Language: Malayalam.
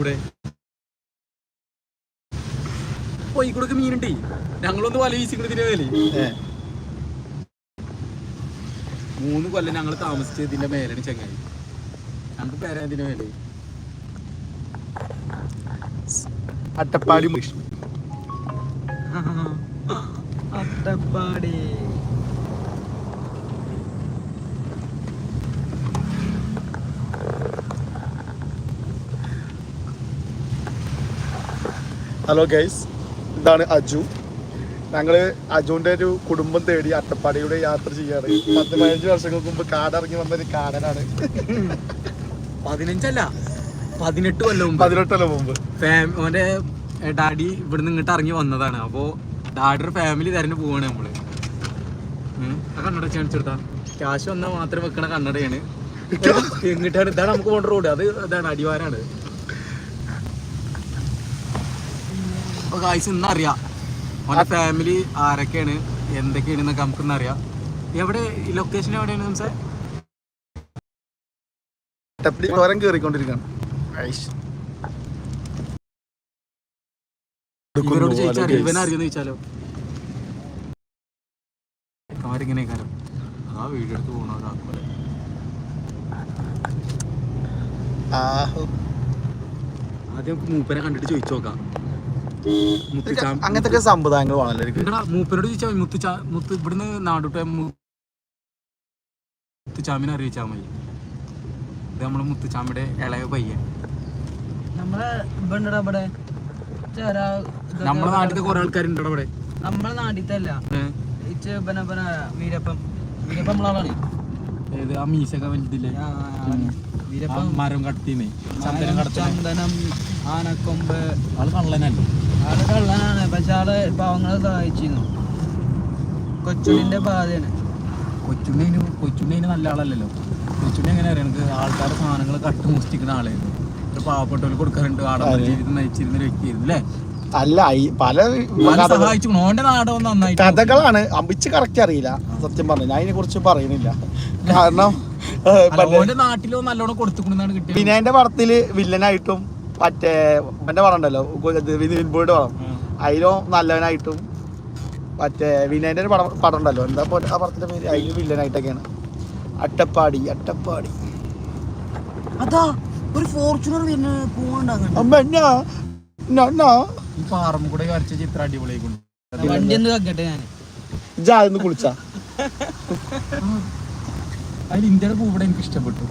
കൂടെ. കോഴിക്കോടൊക്കെ മീനുണ്ടേ. ഞങ്ങളൊന്ന് വല വീശിക്കുന്നതിന്റെ മേലെ. മൂന്ന് കൊല്ലം ഞങ്ങൾ താമസിച്ചതിന്റെ മേലാണ് ചങ്ങായി. ഞങ്ങൾക്ക് പേരതിന്റെ മേലെ. അട്ടപ്പാടി അട്ടപ്പാടി. ഹലോ ഗൈസ് ഇതാണ് അജു. ഞങ്ങൾ അജുവിന്റെ ഒരു കുടുംബം തേടി അട്ടപ്പാടിയുടെ യാത്ര ചെയ്യാറ്. പത്ത് പതിനഞ്ച് വർഷങ്ങൾക്ക് മുമ്പ് കാടിറങ്ങി വന്ന ഒരു കാടനാണ്. പതിനഞ്ചല്ല. പതിനെട്ട് കൊല്ലം മുമ്പ്. പതിനെട്ട് കൊല്ലം മുമ്പ്. ഓന്റെ ഡാഡി ഇവിടുന്ന് ഇങ്ങോട്ട് ഇറങ്ങി വന്നതാണ്. അപ്പോൾ ഡാഡിയുടെ ഫാമിലി തരഞ്ഞു പോവാണ് നമ്മൾ. ആ കണ്ണട കാണിച്ചെടുത്താ ക്യാഷ് വന്നാൽ മാത്രം വെക്കണ കണ്ണടയാണ്. എങ്ങിട്ടാണ് ഇതാണ് നമുക്ക് പോകേണ്ട റോഡ് അത് ഇതാണ് അടിവാരാണ്. അപ്പൊ കാഴ്ച ഇന്നറിയാം. അവന്റെ ഫാമിലി ആരൊക്കെയാണ് എന്തൊക്കെയാണ് എന്നൊക്കെ നമുക്ക് ഇന്നറിയാം എവിടെ ലൊക്കേഷൻ എവിടെയാണ് സംസാരം. ഇവരോട് ചോദിച്ചാൽ ഇവൻ അറിയുമെന്ന് ചോദിച്ചാലോ? അവരിങ്ങനെ കാലം ആ വീഡിയോ എടുത്ത്. ആദ്യം നമുക്ക് മൂപ്പനെ കണ്ടിട്ട് ചോദിച്ചു നോക്കാം. അങ്ങനത്തെ സമ്പ്രദായങ്ങൾ മൂപ്പരോട് ചോദിച്ചാൽ മതി. മുത്തുച്ചാ മുത്ത് ഇവിടുന്ന് നാടുട്ടെ മുത്തുച്ചാമിനെ അറിയിച്ചാൽ മതി. ഇത് നമ്മളെ മുത്തുച്ചാമിയുടെ ഇളയ പയ്യൻ. നമ്മളെ ഇവിടെ നമ്മളെ നാട്ടിലത്തെ കുറെ ആൾക്കാരുണ്ട് ഇവിടെ? നമ്മളെ നാട്ടിലത്തെ അല്ല വീരപ്പം. വീരപ്പം നമ്മളാളാണ് ഏത്? ആ മീശൊക്കെ വലുതില്ലേ? മരം കടത്തിന്നേ ചന്ദനം കടത്തനം കടത്തി ചന്ദനം ആനക്കൊമ്പ്. അത് കള്ളനല്ലേ? കള്ളനാണ് പക്ഷെ ആൾ പാവങ്ങളെ സഹായിച്ചിരുന്നു. കൊച്ചുണ്ണിന്റെ ബാധയാണ് കൊച്ചുണ്ണിന് കൊച്ചുണ്ണിന് നല്ല ആളല്ലല്ലോ. കൊച്ചുണ്ണി എങ്ങനെ അറിയാം? എനിക്ക് ആൾക്കാരുടെ സാധനങ്ങൾ കട്ട് മോഷ്ടിക്കുന്ന ആളായിരുന്നു. ഒരു പാവപ്പെട്ടവർ കൊടുക്കാറുണ്ട്. ജീവിതം നയിച്ചിരുന്ന ഒരു വ്യക്തിയായിരുന്നു അല്ലേ? അല്ല ഈ പല സഹായിച്ചു. ഓന്റെ നാടകം നന്നായി നന്നായിട്ട് കഥകളാണ്. അമ്പിച്ച് കറക്റ്റ് അറിയില്ല. സത്യം പറഞ്ഞു. ഞാൻ ഇതിനെ കുറിച്ച് പറയുന്നില്ല. കാരണം നാട്ടിലോ നല്ലോണം കൊടുത്തുകൊണ്ടാണ് കിട്ടിയത്. വിനയന്റെ പടത്തിൽ വില്ലനായിട്ടും മറ്റേ എന്റെ പടം ഉണ്ടല്ലോ. വിൻബോയുടെ പടം. അതിലോ നല്ലവനായിട്ടും മറ്റേ വിനയന്റെ ഒരു പടം പടം ഉണ്ടല്ലോ എന്താ പോലെ ആ പടത്തിന്റെ പേര്? അതിൽ വില്ലനായിട്ടൊക്കെയാണ്. അട്ടപ്പാടി അട്ടപ്പാടി. അതാ ഒരു ഫോർച്യൂണർ പിന്നെ പോകണ്ടാകും കൂടെ വരച്ച ചിത്രം അടിപൊളിയായിക്കൊണ്ട് വണ്ടി ഒന്ന് വെക്കട്ടെ ഞാൻ കുളിച്ചാ. അതിൽ ഇന്ത്യയുടെ പൂവിടെ എനിക്ക് ഇഷ്ടപ്പെട്ടു.